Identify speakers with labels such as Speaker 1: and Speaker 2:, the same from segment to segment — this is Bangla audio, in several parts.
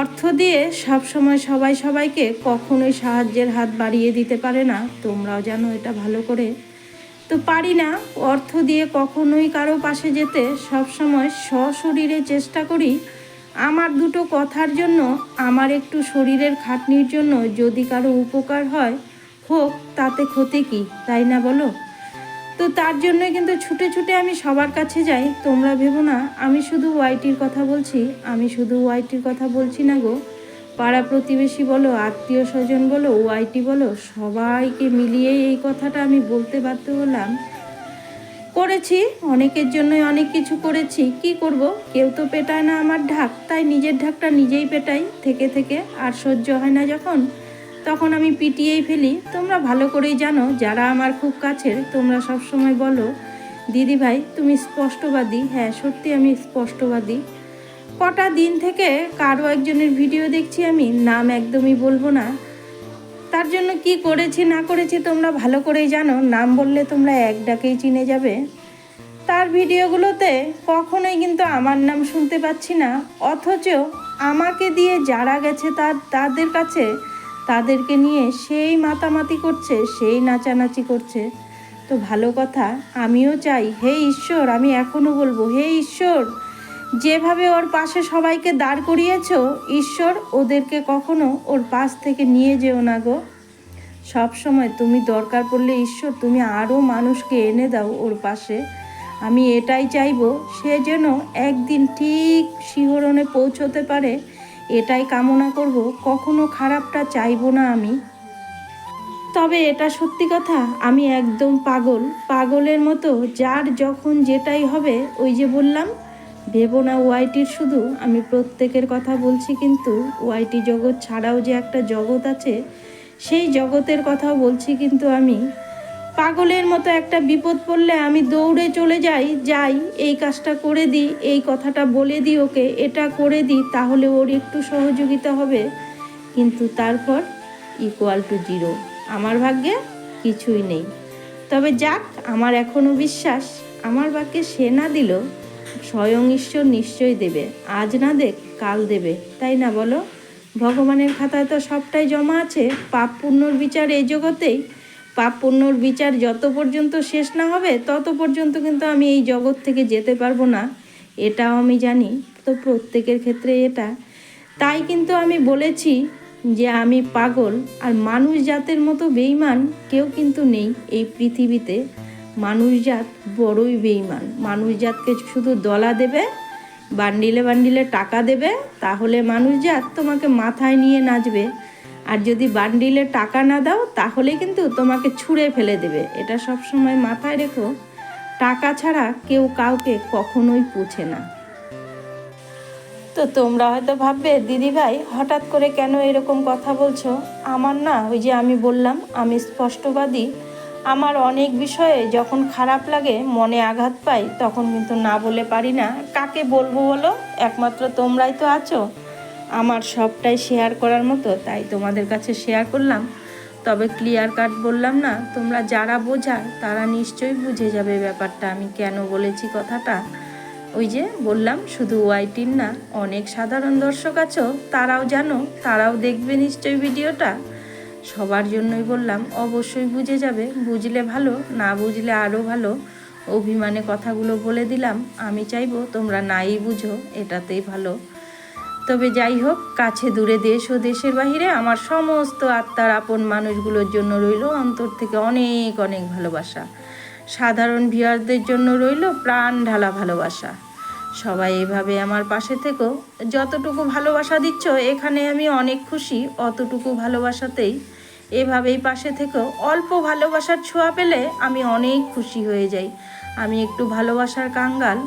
Speaker 1: অর্থ দিয়ে সব সময় সবাই সবাইকে কখনোই সাহায্যের হাত বাড়িয়ে দিতে পারে না। তোমরাও জানো এটা ভালো করে। তো পারি না অর্থ দিয়ে কখনোই কারও পাশে যেতে। সব সময় সশরীরে চেষ্টা করি। আমার দুটো কথার জন্য, আমার একটু শরীরের খাটনির জন্য যদি কারও উপকার হয়, হোক, তাতে ক্ষতি কি, তাই না বলো? তো তার জন্য কিন্তু ছুটে ছুটে আমি সবার কাছে যাই। তোমরা ভেবো না, আমি শুধু ওয়াইটির কথা বলছি। আমি শুধু ওয়াইটির কথা বলছি না গো। পাড়া প্রতিবেশী বলো, আত্মীয় স্বজন বলো, ওয়াইটি বলো, সবাইকে মিলিয়ে এই কথাটা আমি বলতে বাধ্য হলাম। করেছি, অনেকের জন্যই অনেক কিছু করেছি। কি করব? কেউ তো পেটায় না আমার ঢাক, তাই নিজের ঢাকটা নিজেই পেটাই, থেকে থেকে। আর সহ্য হয় না যখন। তখন আমি পিটিয়েই ফেলি। তোমরা ভালো করেই জানো, যারা আমার খুব কাছের, তোমরা সব সময় বলো, দিদি ভাই, তুমি স্পষ্টবাদী। হ্যাঁ সত্যি আমি স্পষ্টবাদী। কটা দিন থেকে কারও একজনের ভিডিও দেখছি আমি, নাম একদমই বলব না। তার জন্য কি করেছি, না করেছি তোমরা ভালো করেই জানো, নাম বললে তোমরা এক ডাকেই চিনে যাবে। তার ভিডিওগুলোতে কখনোই কিন্তু আমার নাম শুনতে পাচ্ছি না, অথচ আমাকে দিয়ে যারা গেছে তার, তাদের কাছে তাদেরকে নিয়ে সেই মাতামাতি করছে, সেই নাচানাচি করছে। তো ভালো কথা, আমিও চাই, হে ঈশ্বর, আমি এখনও বলব, হে ঈশ্বর, যেভাবে ওর পাশে সবাইকে দাঁড় করিয়েছ, ঈশ্বর, ওদেরকে কখনো ওর পাশ থেকে নিয়ে যেও না গো। সব সময় তুমি দরকার পড়লে, ঈশ্বর, তুমি আরও মানুষকে এনে দাও ওর পাশে। আমি এটাই চাইব, সে যেন একদিন ঠিক শিহরণে পৌঁছতে পারে এটাই কামনা করব, কখনো খারাপটা চাইব না আমি। তবে এটা সত্যি কথা, আমি একদম পাগল। পাগলের মতো যার যখন যেটাই হবে, ওই যে বললাম, ভেবো না ওয়াইটির শুধু, আমি প্রত্যেকের কথা বলছি কিন্তু ওয়াইটি জগৎ ছাড়াও যে একটা জগৎ আছে, সেই জগতের কথাও বলছি কিন্তু আমি। পাগলের মতো একটা বিপদ পড়লে আমি দৌড়ে চলে যাই যাই, এই কাজটা করে দিই, এই কথাটা বলে দিই ওকে, এটা করে দিই, তাহলে ওর একটু সহযোগিতা হবে। কিন্তু তারপর ইকুয়াল টু জিরো আমার ভাগ্যে কিছুই নেই। তবে যাক, আমার এখনও বিশ্বাস, আমার ভাগ্যে সে না দিল, স্বয়ং ঈশ্বর নিশ্চয়ই দেবে। আজ না দেখ, কাল দেবে, তাই না বলো? ভগবানের খাতায় তো সবটাই জমা আছে, পাপ পুণ্যর বিচার এই জগতেই। পাপ পুণ্যর বিচার যত পর্যন্ত শেষ না হবে, তত পর্যন্ত কিন্তু আমি এই জগৎ থেকে যেতে পারব না। এটাও আমি জানি, তো প্রত্যেকের ক্ষেত্রে এটা। তাই কিন্তু আমি বলেছি যে আমি পাগল, আর মানুষ জাতের মতো বেইমান কেউ কিন্তু নেই এই পৃথিবীতে। মানুষ জাত বড়ই বেইমান মানুষ জাতকে শুধু দলা দেবে, বান্ডিলে বান্ডিলে টাকা দেবে, তাহলে মানুষ জাত তোমাকে মাথায় নিয়ে নাচবে। আর যদি বান্ডিলে টাকা না দাও তাহলে কিন্তু তোমাকে ছুঁড়ে ফেলে দেবে। এটা সব সময় মাথায় রেখো, টাকা ছাড়া কেউ কাউকে কখনোই পুছে না। তো তোমরা হয়তো ভাববে, দিদি ভাই, হঠাৎ করে কেন এরকম কথা বলছো? আমার না, ওই যে আমি বললাম, আমি স্পষ্টবাদী। আমার অনেক বিষয়ে যখন খারাপ লাগে, মনে আঘাত পাই, তখন কিন্তু না বলে পারি না। কাকে বলব বলো? একমাত্র তোমরাই তো আছো। আমার সবটাই শেয়ার করার মতো, তাই তোমাদের কাছে শেয়ার করলাম। তবে ক্লিয়ার কাট বললাম না, তোমরা যারা বোঝার তারা নিশ্চয়ই বুঝে যাবে ব্যাপারটা, আমি কেন বলেছি কথাটা? ওই যে বললাম, শুধু ওয়াইটির না, অনেক সাধারণ দর্শক আছো, তারাও জানো, তারাও দেখবে নিশ্চয়ই ভিডিওটা। সবার জন্যই বললাম, অবশ্যই বুঝে যাবে, বুঝলে ভালো, না বুঝলে আরও ভালো। অভিমানে কথাগুলো বলে দিলাম, আমি চাইব তোমরা নাই বুঝো, এটাতেই ভালো। তবে যাই হোক, কাছে দূরে দেশ ও দেশের বাহিরে আমার সমস্ত আত্মার আপন মানুষগুলোর জন্য রইল অন্তর থেকে অনেক অনেক ভালোবাসা। সাধারণ ভিউয়ারদের জন্য রইল প্রাণ ঢালা ভালোবাসা। সবাই এভাবে আমার পাশে থেকো। যতটুকু ভালোবাসা দিচ্ছ, এখানে আমি অনেক খুশি। অতটুকু ভালোবাসাতেই এভাবেই পাশে থেকেও অল্প ভালোবাসার ছোঁয়া পেলে আমি অনেক খুশি হয়ে যাই। আমি একটু ভালোবাসার কাঙ্গাল।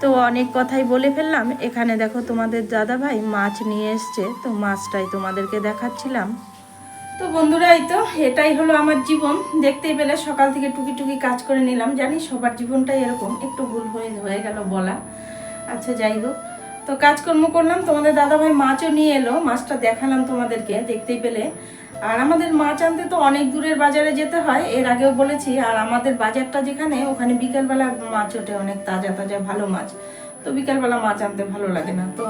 Speaker 1: তো অনেক কথাই বলে ফেললাম। এখানে দেখো তোমাদের দাদা ভাই মাছ নিয়ে এসছে, তো মাছটাই তোমাদেরকে দেখাচ্ছিলাম। তো বন্ধুরা, এই তো এটাই হলো আমার জীবন। দেখতেই পেলে সকাল থেকে টুকি টুকি কাজ করে নিলাম। জানি সবার জীবনটাই এরকম, একটু ভুল হয়ে হয়ে গেল বলা। আচ্ছা যাই হোক। তো কাজকর্ম করলাম, তোমাদের দাদা ভাই মাছও নিয়ে এলো, মাছটা দেখালাম তোমাদেরকে, দেখতেই পেলে। আর আমাদের মাছ আনতে তো অনেক দূরের বাজারে যেতে হয়, এর আগেও বলেছি, আর আমাদের বাজারটা যেখানে, ওখানে বিকালবেলা মাছ ওঠে অনেক তাজা তাজা ভালো মাছ। তো বিকালবেলা মাছ আনতে ভালো লাগে না। তো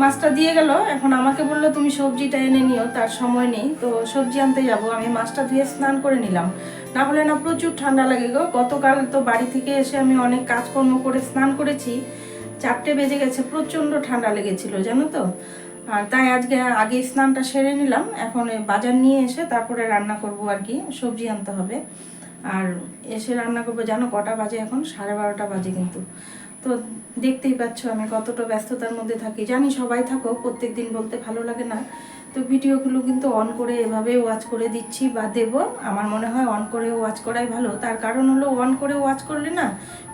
Speaker 1: মাছটা দিয়ে গেল, এখন আমাকে বলল, তুমি সবজিটা এনে নিও, তার সময় নেই, তো সবজি আনতে যাব। আমি মাছটা ধুয়ে স্নান করে নিলাম। না হলে না প্রচুর ঠান্ডা লাগে গো। গতকাল তো বাড়ি থেকে এসে আমি অনেক কাজকর্ম করে স্নান করেছি, চারটে বেজে গেছে, প্রচণ্ড ঠান্ডা লেগেছিল, জানো তো? তাই আজকে আগে স্নানটা সেরে নিলাম, এখন বাজার নিয়ে এসে তারপরে রান্না করব আর কি, সবজি আনতে হবে। আর এসে রান্না করব, জানো কটা বাজে এখন? সাড়ে বারোটা বাজে কিন্তু। তো দেখতেই পাচ্ছ আমি কতটা ব্যস্ততার মধ্যে থাকি। জানি সবাই থাকো, প্রত্যেক দিন বলতে ভালো লাগে না। তো ভিডিওগুলো কিন্তু অন করে এভাবে ওয়াচ করে দিচ্ছি বা দেব। আমার মনে হয় অন করে ওয়াচ করাই ভালো। তার কারণ হলো অন করে ওয়াচ করলে না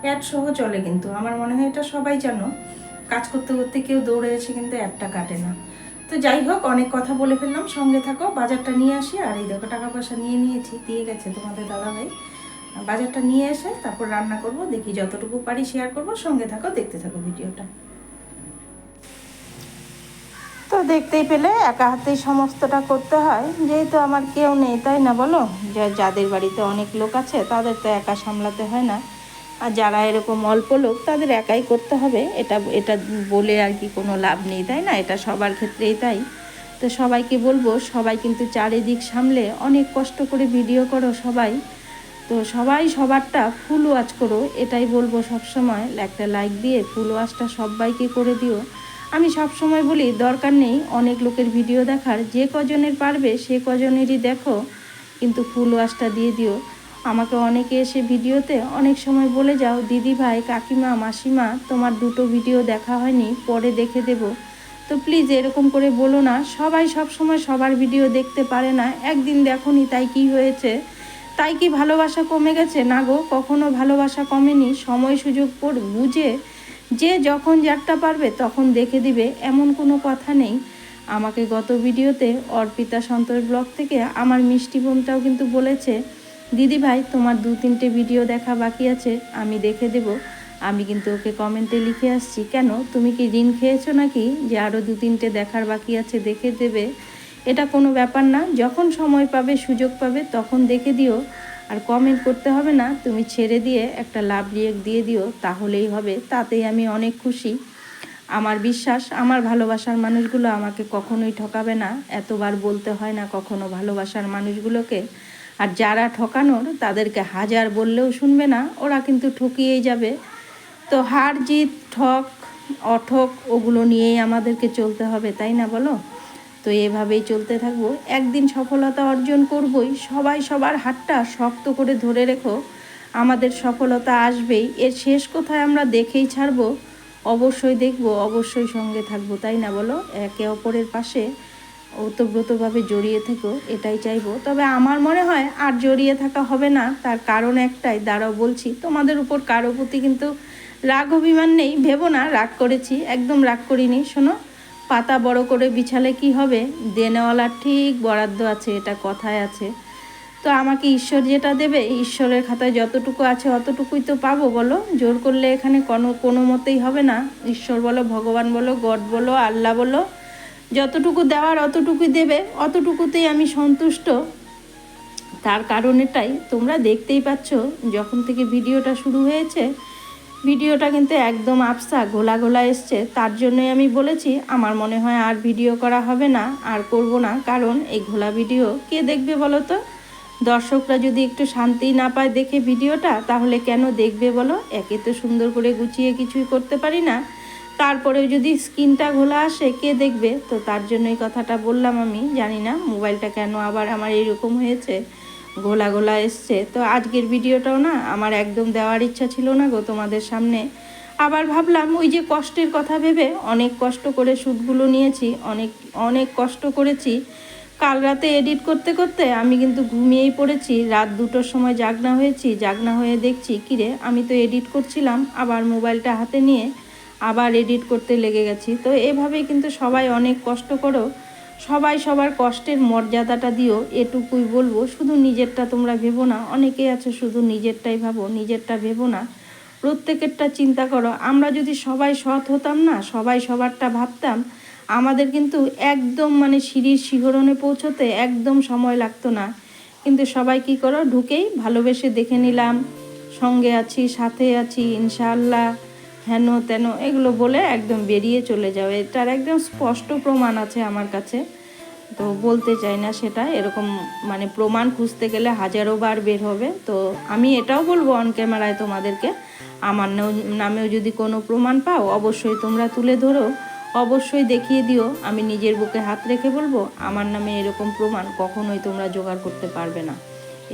Speaker 1: অ্যাড সহ চলে কিন্তু। আমার মনে হয় এটা সবাই জানো। কাজ করতে করতে কেউ দৌড়ে এসে কিন্তু অ্যাডটা কাটে না। তো যাই হোক, অনেক কথা বলে ফেললাম, সঙ্গে থাকো, বাজারটা নিয়ে আসি, আর এই দেখো টাকা পয়সা নিয়ে নিয়েছি, দিয়ে গেছে তোমাদের দাদাভাই। বাজারটা নিয়ে এসে তারপর রান্না করব, দেখি যতটুকু পারি শেয়ার করব, সঙ্গে থাকো, দেখতে থাকো ভিডিওটা। তো দেখতেই পেলে, একা হাতেই সমস্তটা করতে হয়, যেহেতু আমার কেউ নেই, তাই না বলো? যাদের বাড়িতে অনেক লোক আছে, তাদের তো একা সামলাতে হয় না। আর যারা এরকম অল্প লোক, তাদের একাই করতে হবে। এটা এটা বলে আর কি কোনো লাভ নেই, তাই না? এটা সবার ক্ষেত্রেই তাই। তো সবাইকে বলব, সবাই কিন্তু চারিদিক সামলে অনেক কষ্ট করে ভিডিও করো সবাই। তো সবাই সবারটা ফুল ওয়াচ করো, এটাই বলব সবসময়। একটা লাইক দিয়ে ফুল ওয়াচটা সবাইকে করে দিও। আমি সব সময় বলি, দরকার নেই অনেক লোকের ভিডিও দেখার। যে কজনের পারবে, সে কজনেরই দেখো, কিন্তু ফুল ওয়াশটা দিয়ে দিও। আমাকে অনেকে এসে ভিডিওতে অনেক সময় বলে, যাও দিদি ভাই, কাকিমা, মাসিমা, তোমার দুটো ভিডিও দেখা হয়নি, পরে দেখে দেব। তো প্লিজ এরকম করে বলো না। সবাই সব সময় সবার ভিডিও দেখতে পারে না। একদিন দেখনি তাই কি হয়েছে। তাই কি ভালোবাসা কমে গেছে? না গো, কখনো ভালোবাসা কমেনি। সময় সুযোগ পর বুঝে যে যখন যারটা পারবে তখন দেখে দিবে। এমন কোনো কথা নেই। আমাকে গত ভিডিওতে অর্পিতা সন্তোষ ব্লগ থেকে আমার মিষ্টি বোনটাও কিন্তু বলেছে দিদি ভাই তোমার দু তিনটে ভিডিও দেখা বাকি আছে, আমি দেখে দেব। আমি কিন্তু ওকে কমেন্টে লিখে আসছি, কেন? তুমি কি ঋণ খেয়েছো নাকি? যে আরও দু তিনটে দেখার বাকি আছে, দেখে দেবে। এটা কোনো ব্যাপার না, যখন সময় পাবে, সুযোগ পাবে, তখন দেখে দিও। আর কমেন্ট করতে হবে না, তুমি ছেড়ে দিয়ে একটা লাভ রিয়েক দিয়ে দিও, তাহলেই হবে, তাতেই আমি অনেক খুশি। আমার বিশ্বাস, আমার ভালোবাসার মানুষগুলো আমাকে কখনোই ঠকাবে না, এতবার বলতে হয় না কখনো ভালোবাসার মানুষগুলোকে। আর যারা ঠকানোর তাদেরকে হাজার বললেও শুনবে না, ওরা কিন্তু ঠকিয়েই যাবে। তো হার জিত, ঠক, অঠক, ওগুলো নিয়েই আমাদেরকে চলতে হবে, তাই না বলো? তো এভাবেই চলতে থাকব। একদিন সফলতা অর্জন করবই। সবাই সবার হাতটা শক্ত করে ধরে রেখো। আমাদের সফলতা আসবেই। এর শেষ কোথায় আমরা দেখেই ছাড়বো? অবশ্যই দেখব, অবশ্যই সঙ্গে থাকব, তাই না বলো? একে অপরের পাশে ওতপ্রোতভাবে জড়িয়ে থেকো, এটাই চাইব। তবে আমার মনে হয় আর জড়িয়ে থাকা হবে না, তার কারণ একটাই, দাঁড়াও বলছি। তোমাদের উপর কারও প্রতি কিন্তু রাগ, অভিমান নেই, ভেবো না, রাগ করেছি, একদম রাগ করিনি। শোনো, পাতা বড় করে বিছালে কি হবে? দেনেওয়ালার ঠিক বরাদ্দ আছে, এটা কথায় আছে। তো আমাকে ঈশ্বর যেটা দেবে, ঈশ্বরের খাতায় যতটুকু আছে অতটুকুই তো পাবো, বলো? জোর করলে এখানে কোনো কোনো মতেই হবে না। ঈশ্বর বলো, ভগবান বলো, গড বলো, আল্লাহ বলো যতটুকু দেওয়ার অতটুকুই দেবে, অতটুকুতেই আমি সন্তুষ্ট। তার কারণ এটাই তোমরা দেখতেই পাচ্ছ, যখন থেকে ভিডিওটা শুরু হয়েছে, ভিডিওটা কিন্তু একদম আফসা ঘোলা ঘোলা এসছে। তার জন্যই আমি বলেছি, আমার মনে হয় আর ভিডিও করা হবে না, আর করব না। কারণ এই ঘোলা ভিডিও কে দেখবে বলো তো? দর্শকরা যদি একটু শান্তি না পায় দেখে ভিডিওটা, তাহলে কেন দেখবে বলো? একে তো সুন্দর করে গুছিয়ে কিছুই করতে পারি না। তারপরেও যদি স্কিনটা ঘোলা আসে, কে দেখবে? তো তার জন্য এই কথাটা বললাম আমি, জানি না, মোবাইলটা কেন আবার আমার এরকম হয়েছে, ঘোলা ঘোলা এসছে। তো আজকের ভিডিওটাও না, আমার একদম দেওয়ার ইচ্ছা ছিল না গো তোমাদের সামনে। আবার ভাবলাম, ওই যে কষ্টের কথা ভেবে অনেক কষ্ট করে শ্যুটগুলো নিয়েছি, অনেক অনেক কষ্ট করেছি। কাল রাতে এডিট করতে করতে আমি কিন্তু ঘুমিয়েই পড়েছি, রাত দুটোর সময় জাগনা হয়েছি, জাগনা হয়ে দেখছি, কিরে, আমি তো এডিট করছিলাম, আবার মোবাইলটা হাতে নিয়ে আবার এডিট করতে লেগে গেছি। তো এভাবেই কিন্তু সবাই অনেক কষ্ট করো সবাই সবার কষ্টের মর্যাদাটা দিও এটুকুই বলব, শুধু নিজেরটা তোমরা ভেবো না, অনেকেই আছে শুধু নিজেরটাই ভাবো, নিজেরটা ভেবো না। প্রত্যেকেরটা চিন্তা করো, আমরা যদি সবাই সৎ হতাম না, সবাই সবারটা ভাবতাম, আমাদের কিন্তু একদম মানে সিঁড়ির শিহরণে পৌঁছতে একদম সময় লাগতো না। কিন্তু সবাই কি করো, ঢুকেই ভালোবেসে দেখে নিলাম, সঙ্গে আছি, সাথে আছি, ইনশাআল্লাহ। হেন তেন এগুলো বলে একদম বেরিয়ে চলে যাবে। এটার একদম স্পষ্ট প্রমাণ আছে আমার কাছে। তো বলতে চাই না সেটা, এরকম মানে প্রমাণ খুঁজতে গেলে হাজারো বার বের হবে। তো আমি এটাও বলব অন ক্যামেরায় তোমাদেরকে, আমার নামেও যদি কোনো প্রমাণ পাও, অবশ্যই তোমরা তুলে ধরো। অবশ্যই দেখিয়ে দিও। আমি নিজের বুকে হাত রেখে বলব, আমার নামে এরকম প্রমাণ কখনোই তোমরা জোগাড় করতে পারবে না।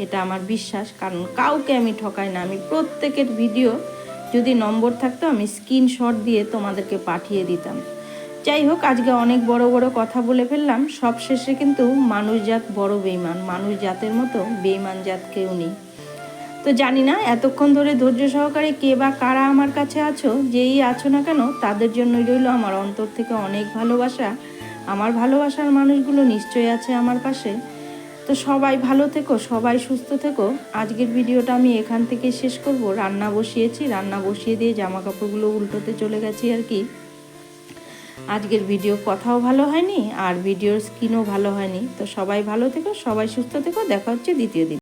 Speaker 1: এটা আমার বিশ্বাস, কারণ কাউকে আমি ঠকাই না। আমি প্রত্যেকের ভিডিও যদি নম্বর থাকতো, আমি স্ক্রিনশট দিয়ে তোমাদেরকে পাঠিয়ে দিতাম। যাই হোক, আজকে অনেক বড় বড় কথা বলে ফেললাম। সব শেষে কিন্তু মানুষ জাত বড় বেইমান মানুষ জাতের মতো বেইমান জাত কেউ নেই। তো জানি না, এতক্ষণ ধরে ধৈর্য সহকারে কে বা কারা আমার কাছে আছো, যেই আছো না কেন, তাদের জন্যই রইল আমার অন্তর থেকে অনেক ভালোবাসা। আমার ভালোবাসার মানুষগুলো নিশ্চয়ই আছে আমার পাশে। তো সবাই ভালো থেকো, সবাই সুস্থ থেকো। আজকের ভিডিওটা আমি এখান থেকে শেষ করব। রান্না বসিয়েছি, রান্না বসিয়ে দিয়ে জামা কাপড়গুলো উল্টোতে চলে গেছি আর কি। আজকের ভিডিও কথাও ভালো হয়নি, আর ভিডিওর স্কিনও ভালো হয়নি। তো সবাই ভালো থেকো, সবাই সুস্থ থেকো। দেখা হচ্ছে দ্বিতীয় দিন।